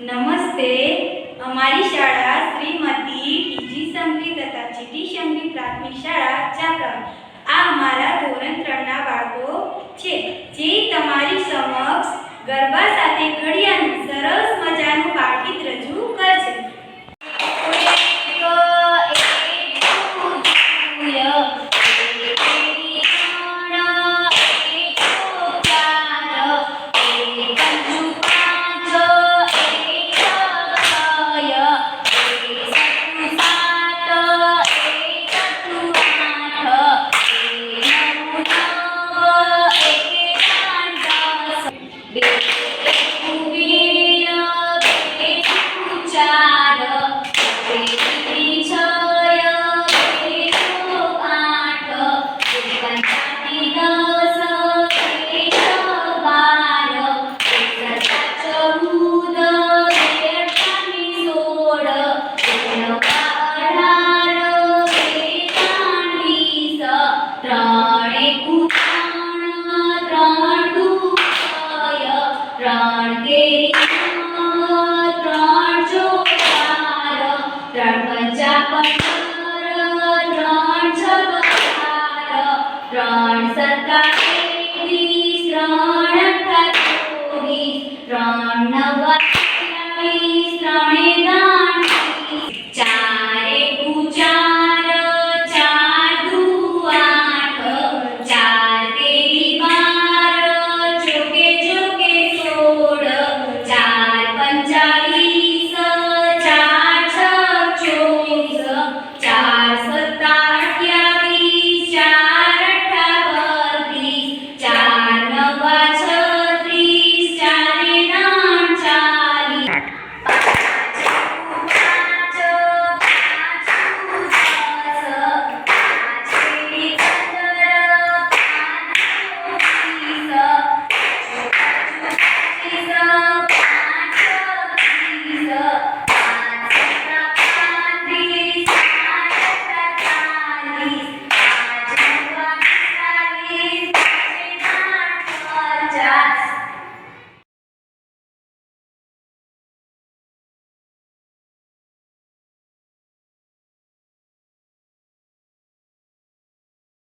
નમસ્તે. અમારી શાળા શ્રીમતી ટીજી સમરી તથા જીટી સમરી પ્રાથમિક શાળા ચાપરા. આ અમારા ધોરણ ત્રણના બાળકો છે. જે તમારી સમક્ષ ગરબા સાથે ઘડિયાળનું સરસ ત્રણે કુટાણ ત્રણ ત્રણ